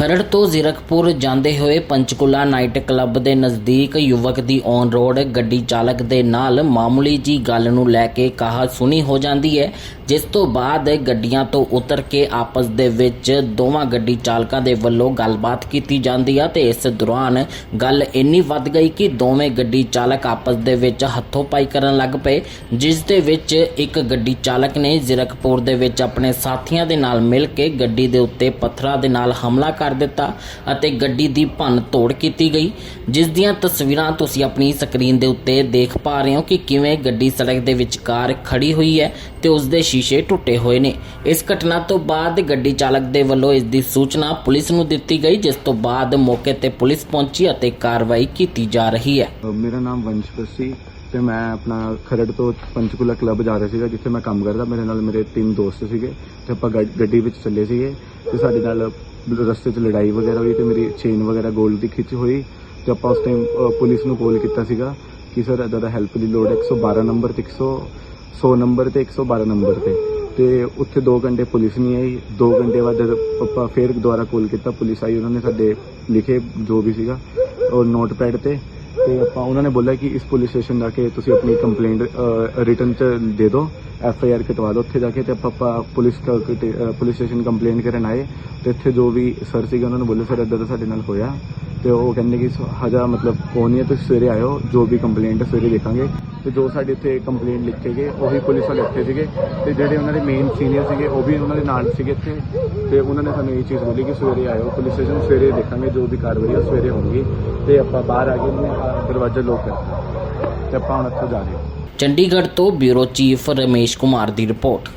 ਖਰੜ ਤੋਂ ਜ਼ੀਰਕਪੁਰ ਜਾਂਦੇ ਹੋਏ ਪੰਚਕੂਲਾ ਨਾਈਟ ਕਲੱਬ ਦੇ ਨਜ਼ਦੀਕ ਯੁਵਕ ਦੀ ਔਨ ਰੋਡ ਗੱਡੀ ਚਾਲਕ ਦੇ ਨਾਲ ਮਾਮੂਲੀ ਜੀ ਗੱਲ ਨੂੰ ਲੈ ਕੇ ਕਹਾ ਸੁਣੀ ਹੋ ਜਾਂਦੀ ਹੈ, ਜਿਸ ਤੋਂ ਬਾਅਦ ਗੱਡੀਆਂ ਤੋਂ ਉਤਰ ਕੇ ਆਪਸ ਦੇ ਵਿੱਚ ਦੋਵਾਂ ਗੱਡੀ ਚਾਲਕਾਂ ਦੇ ਵੱਲੋਂ ਗੱਲਬਾਤ ਕੀਤੀ ਜਾਂਦੀ ਹੈ ਤੇ ਇਸ ਦੌਰਾਨ ਗੱਲ ਇੰਨੀ ਵੱਧ ਗਈ ਕਿ ਦੋਵੇਂ ਗੱਡੀ ਚਾਲਕ ਆਪਸ ਦੇ ਵਿੱਚ ਹੱਥੋਂ ਪਾਈ ਕਰਨ ਲੱਗ ਪਏ, ਜਿਸ ਦੇ ਵਿੱਚ ਇੱਕ ਗੱਡੀ ਚਾਲਕ ਨੇ ਜ਼ੀਰਕਪੁਰ ਦੇ ਵਿੱਚ ਆਪਣੇ ਸਾਥੀਆਂ ਦੇ ਨਾਲ ਮਿਲ ਕੇ ਗੱਡੀ ਦੇ ਉੱਤੇ ਪੱਥਰਾਂ ਦੇ ਨਾਲ ਹਮਲਾ ਕਰ ਦਿੱਤਾ ਅਤੇ ਗੱਡੀ ਦੀ ਭੰਨ ਤੋੜ ਕੀਤੀ ਗਈ, ਜਿਸ ਦੀਆਂ ਤਸਵੀਰਾਂ ਤੁਸੀਂ ਆਪਣੀ ਸਕਰੀਨ ਦੇ ਉੱਤੇ ਦੇਖ ਪਾ ਰਹੇ ਹੋ ਕਿ ਕਿਵੇਂ ਗੱਡੀ ਸੜਕ ਦੇ ਵਿਚਕਾਰ ਖੜੀ ਹੋਈ ਹੈ ਤੇ ਉਸ ਦੇ ਸ਼ੀਸ਼ੇ ਟੁੱਟੇ ਹੋਏ ਨੇ। ਇਸ ਘਟਨਾ ਤੋਂ ਬਾਅਦ ਗੱਡੀ ਚਾਲਕ ਦੇ ਵੱਲੋਂ ਇਸ ਦੀ ਸੂਚਨਾ ਪੁਲਿਸ ਨੂੰ ਦਿੱਤੀ ਗਈ, ਜਿਸ ਤੋਂ ਬਾਅਦ ਮੌਕੇ ਤੇ ਪੁਲਿਸ ਪਹੁੰਚੀ ਅਤੇ ਕਾਰਵਾਈ ਕੀਤੀ ਜਾ ਰਹੀ ਹੈ। ਮੇਰਾ ਨਾਮ ਵੰਸ਼ਪਤ ਸੀ ਤੇ ਮੈਂ ਆਪਣਾ ਖਰੜ ਤੋਂ ਪੰਚਕੂਲਾ ਕਲੱਬ ਜਾ ਰਿਹਾ ਸੀਗਾ, ਜਿੱਥੇ ਮੈਂ ਕੰਮ ਕਰਦਾ। ਮੇਰੇ ਨਾਲ ਮੇਰੇ ਤਿੰਨ ਦੋਸਤ ਸੀਗੇ ਤੇ ਆਪਾਂ ਗੱਡੀ ਵਿੱਚ ਚੱਲੇ ਸੀਗੇ ਤੇ ਸਾਡੇ ਨਾਲ ਰਸਤੇ 'ਚ ਲੜਾਈ ਵਗੈਰਾ ਹੋਈ ਤੇ ਮੇਰੀ ਚੇਨ ਵਗੈਰਾ 골ਡ ਦੀ ਖਿੱਚ ਹੋਈ ਤੇ ਆਪਾਂ ਉਸ ਟਾਈਮ ਪੁਲਿਸ ਨੂੰ ਕਾਲ ਕੀਤਾ ਸੀਗਾ ਕਿ ਸਰ ਇਦਾਂ ਦਾ ਹੈਲਪ ਦੀ ਲੋੜ ਹੈ 112 ਨੰਬਰ ਤੇ 100 100 ਨੰਬਰ ਤੇ 112 ਨੰਬਰ ਤੇ। ਤੇ ਉੱਥੇ 2 ਘੰਟੇ ਪੁਲਿਸ ਨਹੀਂ ਆਈ 2 ਘੰਟੇ ਬਾਅਦ ਜਦ ਆਪਾਂ ਫੇਰ ਦੁਬਾਰਾ ਕਾਲ ਕੀਤਾ, ਪੁਲਿਸ ਆਈ, ਉਹਨਾਂ ਨੇ ਸਾਡੇ ਲਿਖੇ ਜੋ ਵੀ ਸੀਗਾ, ਉਹ ਨੋਟਪੈਡ ਤੇ ਤੇ ਆਪਾਂ ਉਹਨਾਂ ਨੇ ਬੋਲਿਆ ਕਿ ਇਸ ਪੁਲਿਸ ਸਟੇਸ਼ਨ ਜਾ ਕੇ ਤੁਸੀਂ ਆਪਣੀ ਕੰਪਲੇਂਟ ਰਿਟਰਨ ਚ ਦੇ ਦਿਓ ਐਫ ਆਈ ਆਰ ਕਟਵਾ ਦਿਓ, ਉੱਥੇ ਜਾ ਕੇ ਤੇ ਆਪਾਂ ਆਪਾਂ ਪੁਲਿਸ ਕ- ਪੁਲਿਸ ਸਟੇਸ਼ਨ ਕੰਪਲੇਂਟ ਕਰਨ ਆਏ, ਤੇ ਇੱਥੇ ਜੋ ਵੀ ਸਰ ਸੀਗੇ ਉਹਨਾਂ ਨੇ ਬੋਲਿਆ ਸਰ ਇਦਾਂ ਦਾ ਸਾਡੇ ਨਾਲ ਹੋਇਆ। ਤੇ ਉਹ ਕਹਿੰਦੇ ਕਿ ਹਜਾ ਮਤਲਬ ਕੋਈ ਨਹੀਂ ਹੈ, ਤੁਸੀਂ ਸਵੇਰੇ ਆਇਓ, ਜੋ ਵੀ ਕੰਪਲੇਂਟ ਹੈ, ਸਵੇਰੇ ਦੇਖਾਂਗੇ। ਤੇ ਜੋ ਸਾਡੇ ਇੱਥੇ ਕੰਪਲੇਂਟ ਲਿਖੇ ਗਏ, ਉਹੀ ਪੁਲਿਸ ਵਾਲੇ ਇੱਥੇ ਸੀਗੇ। ਤੇ ਜਿਹੜੇ ਉਹਨਾਂ ਦੇ ਮੇਨ ਸੀਨੀਅਰ ਸੀਗੇ, ਉਹ ਵੀ ਉਹਨਾਂ ਦੇ ਨਾਲ ਸੀਗੇ ਇੱਥੇ। ਤੇ ਉਹਨਾਂ ਨੇ ਸਾਨੂੰ ਇਹ ਚੀਜ਼ ਬੋਲੀ ਕਿ ਸਵੇਰੇ ਆਇਓ, ਪੁਲਿਸ ਸਟੇਸ਼ਨ ਸਵੇਰੇ ਦੇਖਾਂਗੇ, ਜੋ ਵੀ ਕਾਰਵਾਈ ਹੈ ਸਵੇਰੇ ਹੋਊਗੀ। ਤੇ ਆਪਾਂ ਬਾਹਰ ਆ ਗਏ ਨੇ ਦਰਵਾਜ਼ਾ ਲੋਕ ਕਰਤਾ ਤੇ ਆਪਾਂ ਹੁਣ ਇੱਥੋਂ ਜਾ ਰਹੇ ਹਾਂ। ਚੰਡੀਗੜ੍ਹ ਤੋਂ ਬਿਊਰੋ ਚੀਫ ਰਮੇਸ਼ ਕੁਮਾਰ ਦੀ ਰਿਪੋਰਟ।